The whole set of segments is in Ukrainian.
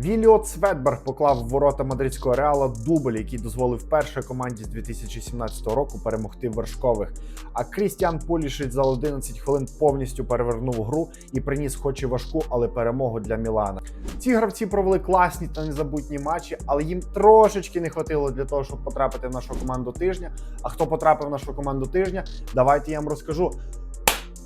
Віліот Светберг поклав в ворота мадридського реала дубль, який дозволив першій команді з 2017 року перемогти вершкових. А Крістіан Пулішич за 11 хвилин повністю перевернув гру і приніс, хоч і важку, але перемогу для Мілана. Ці гравці провели класні та незабутні матчі, але їм трошечки не хватило для того, щоб потрапити в нашу команду тижня. А хто потрапив в нашу команду тижня, давайте я вам розкажу.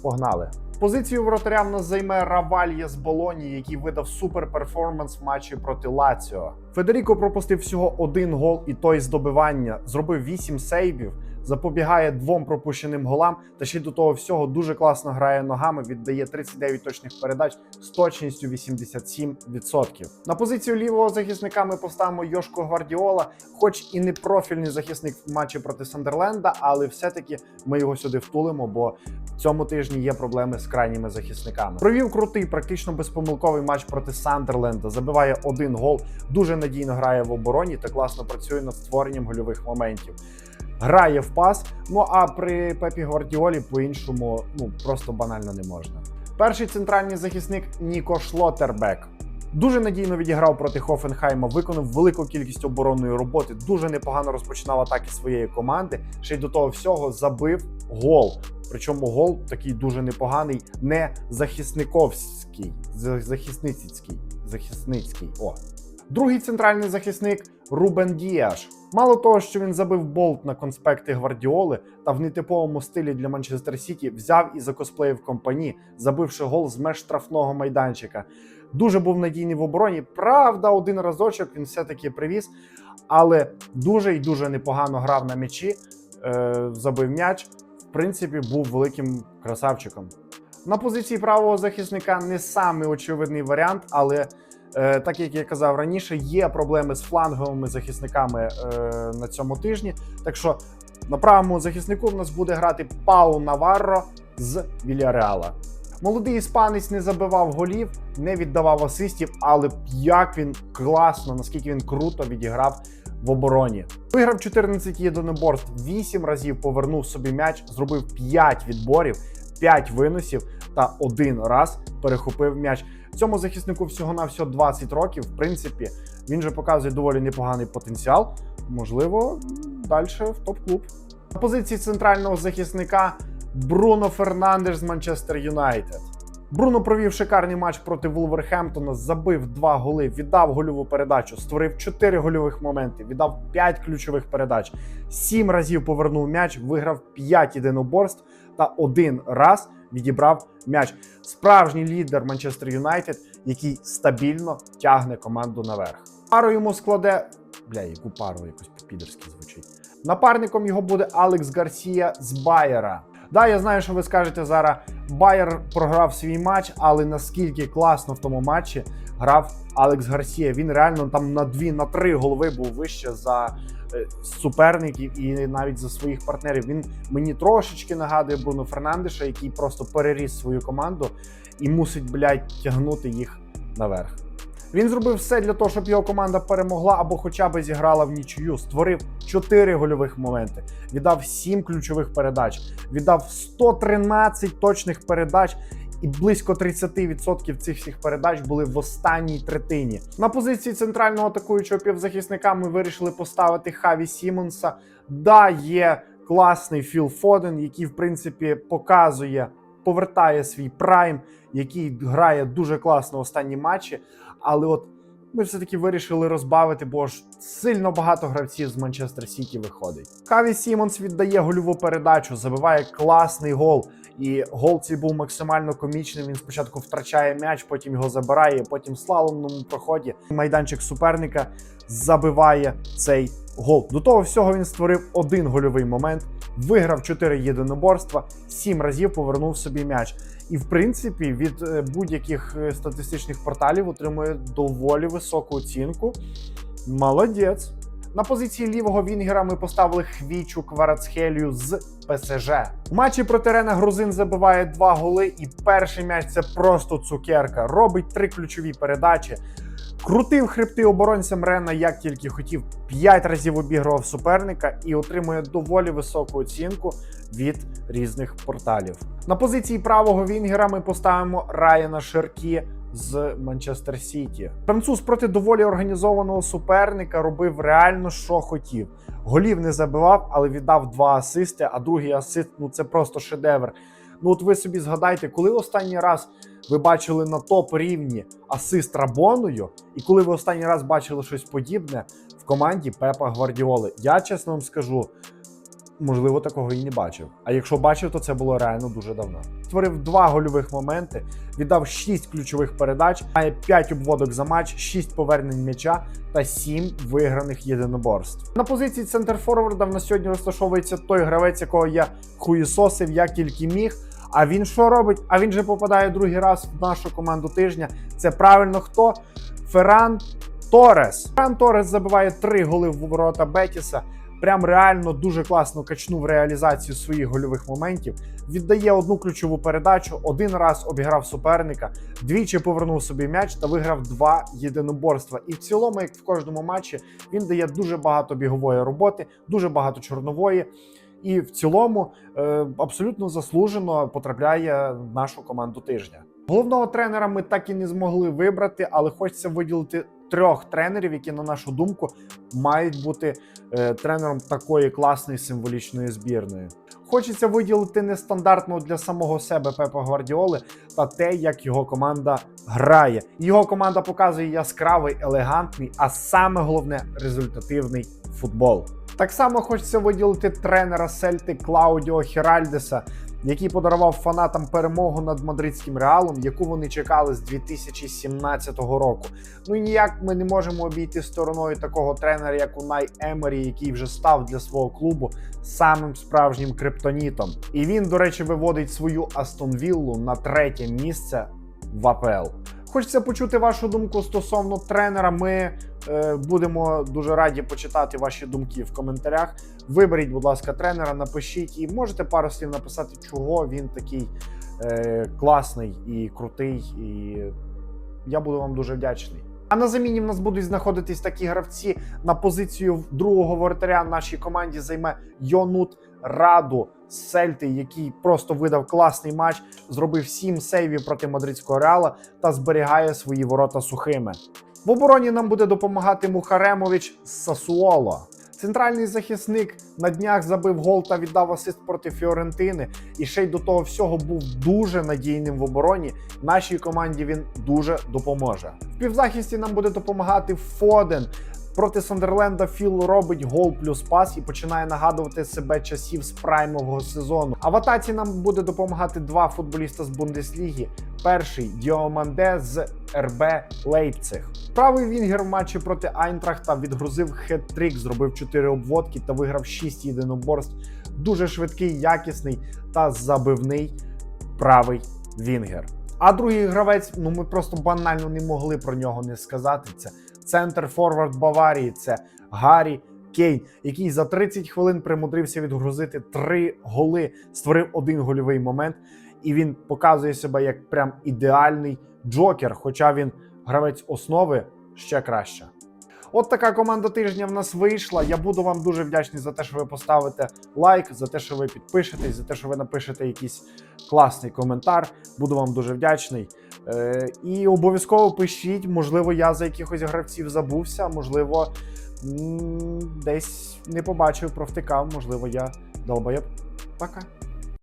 Погнали! Позицію вратаря в нас займе Равальє з Болоні, який видав супер перформанс в матчі проти Лаціо. Федеріко пропустив всього один гол, і той з добивання. Зробив 8 сейвів, запобігає двом пропущеним голам. Та ще й до того всього дуже класно грає ногами. Віддає 39 точних передач з точністю 87%. На позицію лівого захисника ми поставимо Йошко Гвардіола, хоч і не профільний захисник в матчі проти Сандерленда, але все-таки ми його сюди втулимо, бо цьому тижні є проблеми з крайніми захисниками. Провів крутий, практично безпомилковий матч проти Сандерленда. Забиває один гол, дуже надійно грає в обороні та класно працює над створенням гольових моментів. Грає в пас. Ну а при Пепі Гвардіолі по-іншому ну просто банально не можна. Перший центральний захисник Ніко Шлотербек. Дуже надійно відіграв проти Хофенхайма, виконав велику кількість оборонної роботи. Дуже непогано розпочинав атаки своєї команди. Ще й до того всього забив гол. Причому гол такий дуже непоганий, не захисниковський, захисницький, захисницький. О. Другий центральний захисник Рубен Діаш. Мало того, що він забив болт на конспекти Гвардіоли та в нетиповому стилі для Манчестер Сіті взяв і закосплеїв компані, забивши гол з меж штрафного майданчика. Дуже був надійний в обороні. Правда, один разочок він все-таки привіз, але дуже і дуже непогано грав на м'ячі, е, забив м'яч. В принципі, був великим красавчиком. На позиції правого захисника не самий очевидний варіант, але так як я казав раніше, є проблеми з фланговими захисниками е, на цьому тижні. Так що на правому захиснику в нас буде грати Пау Наварро з Вільяреала. Молодий іспанець не забивав голів, не віддавав асистів, але як він класно, наскільки він круто відіграв в обороні. Виграв 14 єдиноборств, 8 разів повернув собі м'яч, зробив 5 відборів, 5 виносів та один раз перехопив м'яч. Цьому захиснику всього на всього 20 років. В принципі, він же показує доволі непоганий потенціал. Можливо, далі в топ-клуб. На позиції центрального захисника Бруно Фернандеш з Манчестер Юнайтед. Бруно провів шикарний матч проти Вулверхемптона, забив два голи, віддав гольову передачу, створив 4 гольових моменти, віддав 5 ключових передач, 7 разів повернув м'яч, виграв 5 єдиноборств та один раз відібрав м'яч. Справжній лідер Манчестер Юнайтед, який стабільно тягне команду наверх. Пару йому складе. Бля, яку пару якось по-підерськи звучить. Напарником його буде Алекс Гарсія з Байера. Да, я знаю, що ви скажете зараз. Байер програв свій матч, але наскільки класно в тому матчі грав Алекс Гарсія. Він реально там на дві, на три голови був вище за суперників і навіть за своїх партнерів. Він мені трошечки нагадує Бруно Фернандеша, який просто переріс свою команду і мусить, блядь, тягнути їх наверх. Він зробив все для того, щоб його команда перемогла або хоча б зіграла в нічию. Створив 4 гольових моменти, віддав 7 ключових передач, віддав 113 точних передач. І близько 30% цих всіх передач були в останній третині. На позиції центрального атакуючого півзахисника ми вирішили поставити Хаві Сімонса. Да, є класний Філ Фоден, який в принципі показує, повертає свій прайм, який грає дуже класно останні матчі. Але от ми все-таки вирішили розбавити, бо ж сильно багато гравців з Манчестер Сіті виходить. Хаві Сімонс віддає гольову передачу, забиває класний гол. І гол цей був максимально комічним. Він спочатку втрачає м'яч, потім його забирає, потім в слаломному проході майданчик суперника забиває цей гол. До того всього він створив один гольовий момент, виграв 4 єдиноборства, 7 разів повернув собі м'яч. І в принципі від е, будь-яких е, статистичних порталів отримує доволі високу оцінку. Молодець. На позиції лівого Вінгера ми поставили Хвічу Кварацхелію з ПСЖ. У матчі проти Рена Грузин забиває два голи, і перший м'яч це просто цукерка. Робить три ключові передачі. Крутив хребти оборонцям Рена як тільки хотів. П'ять разів обігрував суперника і отримує доволі високу оцінку від різних порталів. На позиції правого Вінгера ми поставимо Райана Шеркі з Манчестер Сіті. Француз проти доволі організованого суперника робив реально, що хотів. Голів не забивав, але віддав два асисти. А другий асист ну це просто шедевр. Ну, от ви собі згадайте, коли останній раз ви бачили на топ рівні асист Рабоною, і коли ви останній раз бачили щось подібне в команді Пепа Гвардіоли. Я чесно вам скажу, можливо, такого і не бачив. А якщо бачив, то це було реально дуже давно. Створив два гольових моменти, віддав 6 ключових передач, має 5 обводок за матч, 6 повернень м'яча та 7 виграних єдиноборств. На позиції центрфорварда в нас сьогодні розташовується той гравець, якого я хуєсосив як тільки міг. А він що робить? А він же попадає другий раз в нашу команду тижня. Це правильно хто? Ферран Торес. Ферран Торес забиває три голи в ворота Бетіса. Прям реально дуже класно качнув реалізацію своїх гольових моментів. Віддає одну ключову передачу, один раз обіграв суперника, двічі повернув собі м'яч та виграв два єдиноборства. І в цілому, як в кожному матчі, він дає дуже багато бігової роботи, дуже багато чорнової. І в цілому е, абсолютно заслужено потрапляє в нашу команду тижня. Головного тренера ми так і не змогли вибрати, але хочеться виділити трьох тренерів, які, на нашу думку, мають бути е, тренером такої класної символічної збірної. Хочеться виділити нестандартного для самого себе Пепа Гвардіоли та те, як його команда грає. Його команда показує яскравий, елегантний, а саме головне результативний футбол. Так само хочеться виділити тренера Сельти Клаудіо Хіральдеса, який подарував фанатам перемогу над мадридським реалом, яку вони чекали з 2017 року. Ну і ніяк ми не можемо обійти стороною такого тренера, як Унай Емері, який вже став для свого клубу самим справжнім криптонітом. І він, до речі, виводить свою Астон Віллу на третє місце в АПЛ. Хочеться почути вашу думку стосовно тренера. Ми будемо дуже раді почитати ваші думки в коментарях. Виберіть, будь ласка, тренера, напишіть і можете пару слів написати, чого він такий е, класний і крутий. І я буду вам дуже вдячний. А на заміні в нас будуть знаходитись такі гравці на позицію другого воротаря нашій команді займе Йонут Раду з Сельти, який просто видав класний матч, зробив 7 сейвів проти мадридського реала та зберігає свої ворота сухими. В обороні нам буде допомагати Мухаремович з Сасуоло. Центральний захисник на днях забив гол та віддав асист проти Фіорентини. І ще й до того всього був дуже надійним в обороні. Нашій команді він дуже допоможе. В півзахисті нам буде допомагати Фоден. Проти Сандерленда Філ робить гол плюс пас і починає нагадувати себе часів з праймового сезону. А в атаці нам буде допомагати два футболіста з Бундесліги. Перший Діоманде з РБ Лейпциг. Правий Вінгер в матчі проти Айнтрахта відгрузив хет-трик, зробив 4 обводки та виграв 6 єдиноборств. Дуже швидкий, якісний та забивний правий Вінгер. А другий гравець, ну ми просто банально не могли про нього не сказати. Це центр форвард Баварії. Це Гаррі Кейн, який за 30 хвилин примудрився відгрузити три голи, створив один гольовий момент, і він показує себе як прям ідеальний джокер. Хоча він гравець основи ще краще. От така команда тижня в нас вийшла. Я буду вам дуже вдячний за те, що ви поставите лайк, за те, що ви підпишетесь, за те, що ви напишете якийсь класний коментар. Буду вам дуже вдячний. Е, і обов'язково пишіть, можливо, я за якихось гравців забувся, можливо, десь не побачив, провтикав, можливо, я долбоєб. Пока.